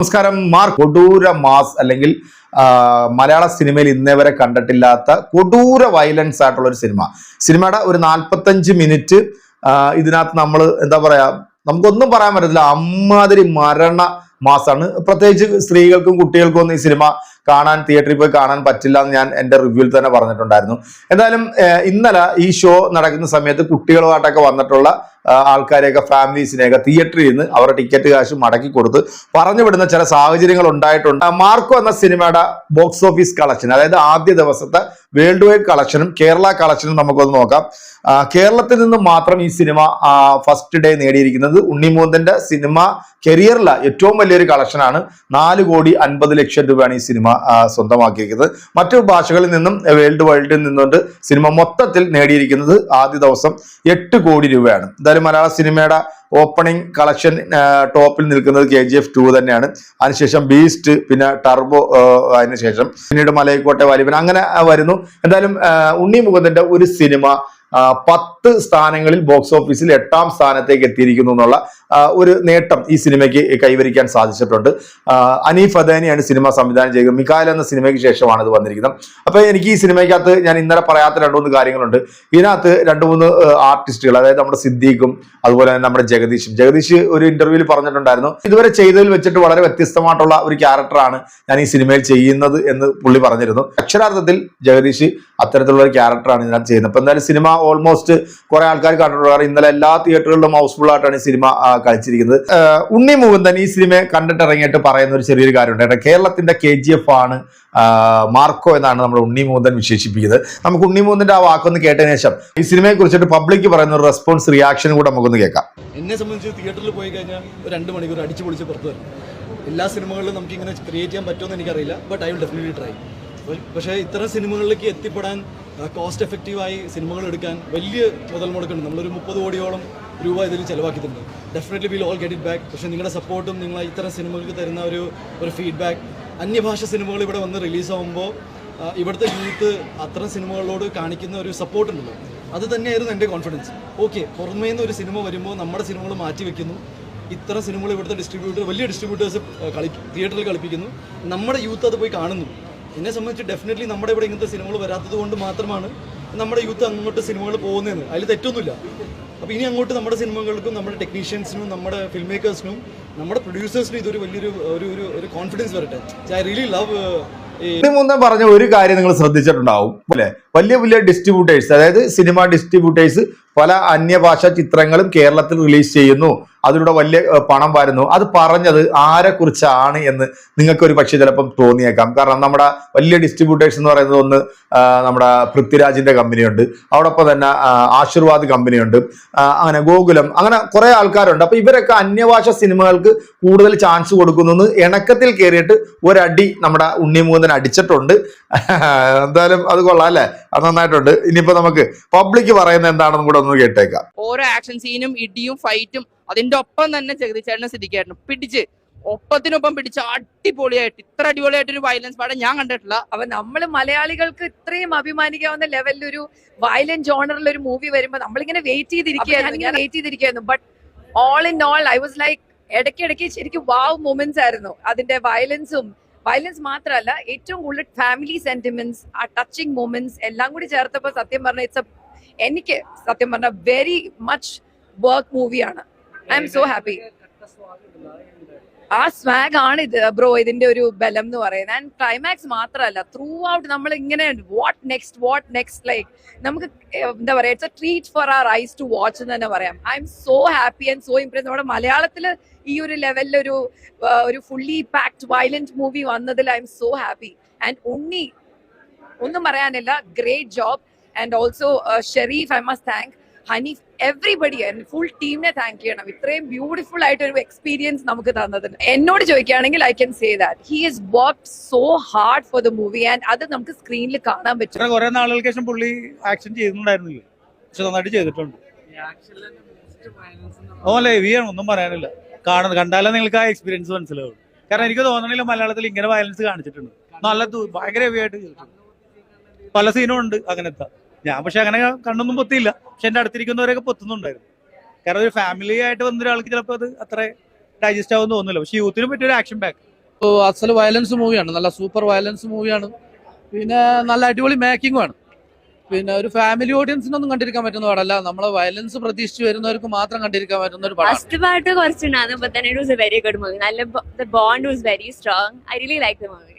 നമസ്കാരം. മാർ കൊടൂര മാസ് അല്ലെങ്കിൽ മലയാള സിനിമയിൽ ഇന്നേ വരെ കണ്ടിട്ടില്ലാത്ത കൊടൂര വയലൻസ് ആയിട്ടുള്ള ഒരു സിനിമ. സിനിമയുടെ ഒരു നാൽപ്പത്തഞ്ച് മിനിറ്റ് ഇതിനകത്ത് നമ്മൾ എന്താ പറയാ നമുക്കൊന്നും പറയാൻ പറ്റത്തില്ല. അമ്മാതിരി മരണ മാസാണ്. പ്രത്യേകിച്ച് സ്ത്രീകൾക്കും കുട്ടികൾക്കും ഒന്നും ഈ സിനിമ കാണാൻ തിയേറ്ററിൽ പോയി കാണാൻ പറ്റില്ല എന്ന് ഞാൻ എന്റെ റിവ്യൂവിൽ തന്നെ പറഞ്ഞിട്ടുണ്ടായിരുന്നു. എന്തായാലും ഇന്നലെ ഈ ഷോ നടക്കുന്ന സമയത്ത് കുട്ടികളുമായിട്ടൊക്കെ വന്നിട്ടുള്ള ആൾക്കാരെയൊക്കെ ഫാമിലീസിനെയൊക്കെ തിയേറ്ററിൽ നിന്ന് അവരുടെ ടിക്കറ്റ് കാശ് മടക്കി കൊടുത്ത് പറഞ്ഞു വിടുന്ന ചില സാഹചര്യങ്ങൾ ഉണ്ടായിട്ടുണ്ട്. മാർക്കോ എന്ന സിനിമയുടെ ബോക്സ് ഓഫീസ് കളക്ഷൻ അതായത് ആദ്യ ദിവസത്തെ വേൾഡ് വൈഡ് കളക്ഷനും കേരള കളക്ഷനും നമുക്കൊന്ന് നോക്കാം. കേരളത്തിൽ നിന്ന് മാത്രം ഈ സിനിമ ഫസ്റ്റ് ഡേ നേടിയിരിക്കുന്നത് ഉണ്ണിമൂന്തന്റെ സിനിമ കരിയറിലെ ഏറ്റവും വലിയൊരു കളക്ഷനാണ് നാല് കോടി അൻപത് ലക്ഷം രൂപയാണ് ഈ സിനിമ. സ്വന്തമാക്കിയിരിക്കുന്നത്. മറ്റു ഭാഷകളിൽ നിന്നും വേൾഡ് വൈഡിൽ നിന്നുകൊണ്ട് സിനിമ മൊത്തത്തിൽ നേടിയിരിക്കുന്നത് ആദ്യ ദിവസം എട്ട് കോടി രൂപയാണ്. എന്തായാലും മലയാള സിനിമയുടെ ഓപ്പണിംഗ് കളക്ഷൻ ടോപ്പിൽ നിൽക്കുന്നത് കെ ജി എഫ് ടു തന്നെയാണ്. അതിനുശേഷം ബീസ്റ്റ് പിന്നെ ടർബോ അതിനുശേഷം പിന്നീട് മലയക്കോട്ടെ വലിവൻ അങ്ങനെ വരുന്നു. എന്തായാലും ഉണ്ണി മുകുന്ദന്റെ ഒരു സിനിമ പത്ത് സ്ഥാനങ്ങളിൽ ബോക്സ് ഓഫീസിൽ എട്ടാം സ്ഥാനത്തേക്ക് എത്തിയിരിക്കുന്നു എന്നുള്ള ഒരു നേട്ടം ഈ സിനിമയ്ക്ക് കൈവരിക്കാൻ സാധിച്ചിട്ടുണ്ട്. അനീഫ് അദാനിയാണ് സിനിമ സംവിധാനം ചെയ്തത്. മിക്കായൽ എന്ന സിനിമയ്ക്ക് ശേഷമാണ് ഇത് വന്നിരിക്കുന്നത്. അപ്പോൾ എനിക്ക് ഈ സിനിമയ്ക്കകത്ത് ഞാൻ ഇന്നലെ പറയാത്ത രണ്ട് മൂന്ന് കാര്യങ്ങളുണ്ട്. ഇതിനകത്ത് രണ്ട് മൂന്ന് ആർട്ടിസ്റ്റുകൾ അതായത് നമ്മുടെ സിദ്ദീഖും അതുപോലെ തന്നെ നമ്മുടെ ജഗദീഷും. ജഗദീഷ് ഒരു ഇന്റർവ്യൂവിൽ പറഞ്ഞിട്ടുണ്ടായിരുന്നു ഇതുവരെ ചെയ്തതിൽ വെച്ചിട്ട് വളരെ വ്യത്യസ്തമായിട്ടുള്ള ഒരു ക്യാരക്ടറാണ് ഞാൻ ഈ സിനിമയിൽ ചെയ്യുന്നത് എന്ന് പുള്ളി പറഞ്ഞിരുന്നു. അക്ഷരാർത്ഥത്തിൽ ജഗദീഷ് അത്തരത്തിലുള്ള ഒരു ക്യാരക്ടറാണ് ഇതിനകത്ത് ചെയ്യുന്നത്. അപ്പൊ എന്തായാലും സിനിമ ഓൾമോസ്റ്റ് കുറെ ആൾക്കാർ കണ്ടിട്ടുണ്ട്. കാരണം ഇന്നലെ എല്ലാ തിയേറ്ററുകളിലും ഹൗസ്ഫുൾ ആയിട്ടാണ് ഈ സിനിമ കളിച്ചിരിക്കുന്നത്. ഉണ്ണി മുകുന്ദൻ ഈ സിനിമ കണ്ടിട്ടിറങ്ങിയിട്ട് പറയുന്ന ഒരു ചെറിയൊരു കാര്യമുണ്ട്. കേരളത്തിന്റെ കെ ജി എഫ് ആണ് മാർക്കോ എന്നാണ് നമ്മുടെ ഉണ്ണി മുകുന്ദൻ വിശേഷിപ്പിക്കുന്നത്. നമുക്ക് ഉണ്ണി മുകുന്ദന്റെ ആ വാക്കൊന്ന് കേട്ടതിന് ശേഷം ഈ സിനിമയെ കുറിച്ചിട്ട് പബ്ലിക് പറയുന്ന ഒരു റെസ്പോൺസ് റിയാക്ഷൻ കൂടെ നമുക്കൊന്ന് കേൾക്കാം. എന്നെ സംബന്ധിച്ച് തിയേറ്ററിൽ പോയി കഴിഞ്ഞാൽ രണ്ട് മണിക്കൂർ അടിച്ചു പൊളിച്ച് പുറത്ത് വരും എല്ലാ സിനിമകളിലും നമുക്ക് ഇങ്ങനെ ക്രിയേറ്റ് ചെയ്യാൻ പറ്റുമെന്ന് എനിക്കറിയില്ല but I will definitely try പക്ഷേ ഇത്തരം സിനിമകളിലേക്ക് എത്തിപ്പെടാൻ കോസ്റ്റ് എഫക്റ്റീവായി സിനിമകൾ എടുക്കാൻ വലിയ മുതൽ മുടക്കുണ്ട് നമ്മളൊരു മുപ്പത് കോടിയോളം രൂപ ഇതിൽ ചിലവാക്കിയിട്ടുണ്ട്. Definitely will all get it back പക്ഷേ നിങ്ങളുടെ സപ്പോർട്ടും നിങ്ങൾ ഇത്തരം സിനിമകൾക്ക് തരുന്ന ഒരു ഒരു ഫീഡ്ബാക്ക് അന്യഭാഷ സിനിമകൾ ഇവിടെ വന്ന് റിലീസാകുമ്പോൾ ഇവിടുത്തെ യൂത്ത് അത്തരം സിനിമകളോട് കാണിക്കുന്ന ഒരു സപ്പോർട്ട് ഉണ്ടല്ലോ. അത് തന്നെയായിരുന്നു എന്റെ കോൺഫിഡൻസ് ഓക്കെ പുറമേ നിന്ന് ഒരു സിനിമ വരുമ്പോൾ നമ്മുടെ സിനിമകൾ മാറ്റി വെക്കുന്നു. ഇത്ര സിനിമകൾ ഇവിടുത്തെ ഡിസ്ട്രിബ്യൂട്ടർ വലിയ ഡിസ്ട്രിബ്യൂട്ടേഴ്സ് കളി തിയേറ്ററിൽ കളിപ്പിക്കുന്നു. നമ്മുടെ യൂത്ത് അത് പോയി കാണുന്നു. എന്നെ സംബന്ധിച്ച് ഡെഫിനറ്റ്ലി നമ്മുടെ ഇവിടെ ഇങ്ങനത്തെ സിനിമകൾ വരാത്തത് കൊണ്ട് മാത്രമാണ് നമ്മുടെ യൂത്ത് അങ്ങോട്ട് സിനിമകൾ പോകുന്നതെന്ന്. അതിൽ തെറ്റൊന്നുമില്ല. അപ്പോൾ ഇനി അങ്ങോട്ട് നമ്മുടെ സിനിമകൾക്കും നമ്മുടെ ടെക്നീഷ്യൻസിനും നമ്മുടെ ഫിലിം മേക്കേഴ്സിനും നമ്മുടെ പ്രൊഡ്യൂസേഴ്സിനും ഇതൊരു വലിയൊരു ഒരു ഒരു ഒരു കോൺഫിഡൻസ് വരട്ടെ. ഐ റിയലി ലവ് മുകുന്ദൻ പറഞ്ഞ ഒരു കാര്യം നിങ്ങൾ ശ്രദ്ധിച്ചിട്ടുണ്ടാവും. അല്ലെ? വലിയ വലിയ ഡിസ്ട്രിബ്യൂട്ടേഴ്സ് അതായത് സിനിമ ഡിസ്ട്രിബ്യൂട്ടേഴ്സ് പല അന്യഭാഷാ ചിത്രങ്ങളും കേരളത്തിൽ റിലീസ് ചെയ്യുന്നു. അതിലൂടെ വലിയ പണം വരുന്നു. അത് പറഞ്ഞത് ആരെ കുറിച്ചാണ് എന്ന് നിങ്ങൾക്ക് ഒരു പക്ഷേ ചിലപ്പം തോന്നിയേക്കാം. കാരണം നമ്മുടെ വലിയ ഡിസ്ട്രിബ്യൂട്ടേഴ്സ് എന്ന് പറയുന്നത് ഒന്ന് നമ്മുടെ പൃഥ്വിരാജിന്റെ കമ്പനിയുണ്ട്. അവിടൊപ്പം തന്നെ ആശീർവാദ് കമ്പനിയുണ്ട്. അങ്ങനെ ഗോകുലം അങ്ങനെ കുറെ ആൾക്കാരുണ്ട്. അപ്പൊ ഇവരൊക്കെ അന്യഭാഷ സിനിമകൾക്ക് കൂടുതൽ ചാൻസ് കൊടുക്കുന്നു ഇണക്കത്തിൽ കയറിയിട്ട് ഒരടി നമ്മുടെ ഉണ്ണിമൂന്നൻ അടിച്ചിട്ടുണ്ട്. എന്തായാലും അത് കൊള്ളാം അല്ലേ? അത് നന്നായിട്ടുണ്ട്. ഇനിയിപ്പോ നമുക്ക് പബ്ലിക് പറയുന്ന എന്താണെന്നും കൂടെ ഒന്ന് കേട്ടേക്കാം. ഓരോ ആക്ഷൻ സീനും ഇടിയും ഫൈറ്റും അതിന്റെ ഒപ്പം തന്നെ ജഗദീശേട്ടനെ സിദ്ധിക്കായിരുന്നു പിടിച്ച് ഒപ്പത്തിനൊപ്പം പിടിച്ച് അടിപൊളിയായിട്ട് ഇത്ര അടിപൊളിയായിട്ട് ഒരു വയലൻസ് പാടം ഞാൻ കണ്ടിട്ടില്ല. അപ്പൊ നമ്മൾ മലയാളികൾക്ക് ഇത്രയും അഭിമാനിക്കാവുന്ന ലെവലിൽ ഒരു വയലന്റ് ജോണറിൽ ഒരു മൂവി വരുമ്പോ നമ്മളിങ്ങനെ വെയിറ്റ് ചെയ്തിരിക്കുകയായിരുന്നു. ഞാൻ wait ചെയ്തിരിക്കുകയായിരുന്നു. But all in all I was like ഇടയ്ക്കിടയ്ക്ക് ശരിക്കും വാവ് മൊമെന്റ്സ് ആയിരുന്നു. അതിന്റെ വയലൻസും വയലൻസ് മാത്രമല്ല ഏറ്റവും കൂടുതൽ ഫാമിലി സെന്റിമെന്റ്സ് ആ ടച്ചിങ് മൊമെന്റ്സ് എല്ലാം കൂടി ചേർത്തപ്പോൾ സത്യം പറഞ്ഞ ഇറ്റ്സ് എനിക്ക് സത്യം പറഞ്ഞ വെരി മച്ച് വർക്ക് മൂവിയാണ് ഐ എം സോ ഹാപ്പി ആ സ്വാഗ് ആണ് ഇത് ബ്രോ ഇതിന്റെ ഒരു ബലം എന്ന് പറയുന്നത്. ആൻഡ് ക്ലൈമാക്സ് മാത്രമല്ല ത്രൂ ഔട്ട് നമ്മൾ ഇങ്ങനെ what next what next like നമുക്ക് എന്താ പറയാ it's a treat for our eyes to watch എന്ന് തന്നെ പറയാം. I'm so happy and so impress നമ്മുടെ മലയാളത്തിൽ ഈ ഒരു ലെവലിൽ ഒരു ഒരു ഫുള്ളി പാക്ഡ് വയലന്റ് മൂവി വന്നതിൽ I'm so happy and Unni ഒന്നും പറയാനില്ല great job and also Sherif I must thank Haneef everybody ആയിരുന്നു ഫുൾ ടീമിനെ താങ്ക് ചെയ്യണം. ഇത്രയും ബ്യൂട്ടിഫുൾ ആയിട്ട് ഒരു എക്സ്പീരിയൻസ് നമുക്ക് തന്നതിന്. എന്നോട് ചോദിക്കുകയാണെങ്കിൽ I can say that he has work so hard for the movie and അത് നമുക്ക് സ്ക്രീനിൽ കാണാൻ പറ്റും. പുള്ളി ആക്ഷൻ ചെയ്തിട്ടുണ്ടായിരുന്നില്ലേ? ചെയ്തിട്ടുണ്ട്. ഒന്നും പറയാനില്ല. കാണുന്നത് കണ്ടാലേ നിങ്ങൾക്ക് ആ എക്സ്പീരിയൻസ് മനസ്സിലാവും കാരണം എനിക്ക് തോന്നണില്ല മലയാളത്തിൽ ഇങ്ങനെ വയലൻസ് കാണിച്ചിട്ടുണ്ട്. നല്ല ഭയങ്കര ഹെവിയായിട്ട് പല സീനും ഉണ്ട് അങ്ങനത്തെ. ഞാൻ പക്ഷെ അങ്ങനെ കണ്ണൊന്നും പൊത്തിയില്ല. പക്ഷെ എന്റെ അടുത്തിരിക്കുന്നവരൊക്കെ പൊത്തുന്നുണ്ടായിരുന്നു. കാരണം ഒരു ഫാമിലി ആയിട്ട് വന്ന ഒരാൾക്ക് ചിലപ്പോൾ അത് അത്ര ഡൈജസ്റ്റ് ആവുമെന്ന് തോന്നുന്നില്ല. പക്ഷെ യൂത്തിനും പറ്റിയൊരു ആക്ഷൻ ബാക്ക് അസൽ വയലൻസ് മൂവിയാണ് നല്ല സൂപ്പർ വയലൻസ് മൂവിയാണ് പിന്നെ നല്ല അടിപൊളി മേക്കിംഗും ആണ്. പിന്നെ ഒരു ഫാമിലി ഓഡിയൻസിനൊന്നും കണ്ടിരിക്കാൻ പറ്റുന്ന പാടല്ല. നമ്മൾ വയലൻസ് പ്രതീക്ഷിച്ച് വരുന്നവർക്ക് മാത്രം കണ്ടിരിക്കാൻ പറ്റുന്ന ഒരു first part കുറച്ചുണ്ടായിരുന്നു but it was a very good movie നല്ല the bond was very strong I really like the movie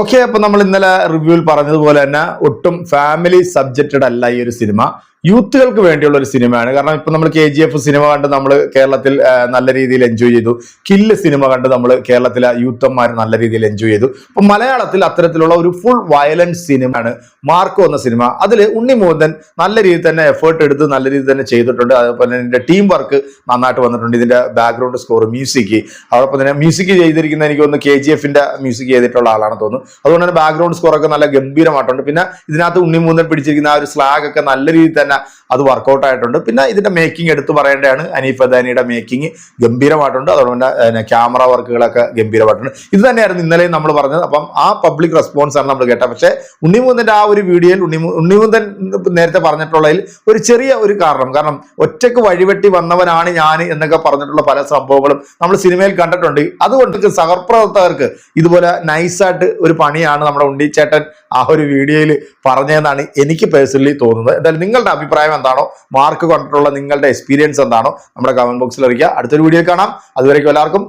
okay അപ്പൊ നമ്മൾ ഇന്നലെ റിവ്യൂവിൽ പറഞ്ഞതുപോലെ തന്നെ ഒട്ടും ഫാമിലി സബ്ജക്റ്റഡ് അല്ല ഈ ഒരു സിനിമ. യൂത്തുകൾക്ക് വേണ്ടിയുള്ള ഒരു സിനിമയാണ്. കാരണം ഇപ്പൊ നമ്മൾ കെ ജി എഫ് സിനിമ കണ്ട് നമ്മൾ കേരളത്തിൽ നല്ല രീതിയിൽ എൻജോയ് ചെയ്തു. കില്ല് സിനിമ കണ്ട് നമ്മൾ കേരളത്തിലെ യൂത്തന്മാർ നല്ല രീതിയിൽ എൻജോയ് ചെയ്തു. അപ്പൊ മലയാളത്തിൽ അത്തരത്തിലുള്ള ഒരു ഫുൾ വയലൻസ് സിനിമയാണ് മാർക്കോ എന്ന സിനിമ. അതിൽ മോഹൻ നല്ല രീതിയിൽ തന്നെ എഫേർട്ട് എടുത്ത് നല്ല രീതിയിൽ തന്നെ ചെയ്തിട്ടുണ്ട്. അതുപോലെ തന്നെ ടീം വർക്ക് നന്നായിട്ട് വന്നിട്ടുണ്ട്. ഇതിന്റെ ബാക്ക്ഗ്രൗണ്ട് സ്കോർ മ്യൂസിക് അതോടൊപ്പം തന്നെ മ്യൂസിക് ചെയ്തിരിക്കുന്ന എനിക്ക് തോന്നുന്നു കെ ജി എഫിന്റെ മ്യൂസിക് ചെയ്തിട്ടുള്ള ആളാണ്. തോന്നുന്നു അതുകൊണ്ട് തന്നെ ബാക്ക്ഗ്രൗണ്ട് സ്കോർ ഒക്കെ നല്ല ഗംഭീരമായിട്ടുണ്ട്. പിന്നെ ഇതിനകത്ത് ഉണ്ണിമൂന്നൻ പിടിച്ചിരിക്കുന്ന ആ ഒരു സ്ലാഗ് ഒക്കെ നല്ല രീതിയിൽ തന്നെ അത് വർക്കൗട്ട് ആയിട്ടുണ്ട്. പിന്നെ ഇതിന്റെ മേക്കിംഗ് എടുത്തു പറയേണ്ടതാണ്. അനീഫ് അദാനിയുടെ മേക്കിംഗ് ഗംഭീരമായിട്ടുണ്ട്. അതുകൊണ്ട് തന്നെ ക്യാമറ വർക്കുകളൊക്കെ ഗംഭീരമായിട്ടുണ്ട്. ഇത് തന്നെയായിരുന്നു ഇന്നലെയും നമ്മൾ പറഞ്ഞത്. അപ്പം ആ പബ്ലിക് റെസ്പോൺസ് ആണ് നമ്മൾ കേട്ടത്. പക്ഷേ ഉണ്ണിമൂന്നന്റെ ആ ഒരു വീഡിയോയിൽ ഉണ്ണിമൂ ഉണ്ണിമൂന്തൻ നേരത്തെ പറഞ്ഞിട്ടുള്ളതിൽ ഒരു ചെറിയ ഒരു കാരണം. കാരണം ഒറ്റയ്ക്ക് വഴിവെട്ടി വന്നവനാണ് ഞാൻ എന്നൊക്കെ പറഞ്ഞിട്ടുള്ള പല സംഭവങ്ങളും നമ്മൾ സിനിമയിൽ കണ്ടിട്ടുണ്ട്. അതുകൊണ്ട് സഹപ്രവർത്തകർക്ക് ഇതുപോലെ നൈസായിട്ട് ഒരു പണിയാണ് നമ്മുടെ ഉണ്ണിച്ചേട്ടൻ ആ ഒരു വീഡിയോയിൽ പറഞ്ഞതെന്നാണ് എനിക്ക് പേഴ്സണലി തോന്നുന്നത്. എന്തായാലും നിങ്ങളുടെ അഭിപ്രായം എന്താണോ? മാർക്ക് കണ്ടിട്ടുള്ള നിങ്ങളുടെ എക്സ്പീരിയൻസ് എന്താണോ? നമ്മുടെ കമന്റ് ബോക്സിൽ അറിയിക്കുക. അടുത്തൊരു വീഡിയോ കാണാം. അതുവരേക്കും എല്ലാവർക്കും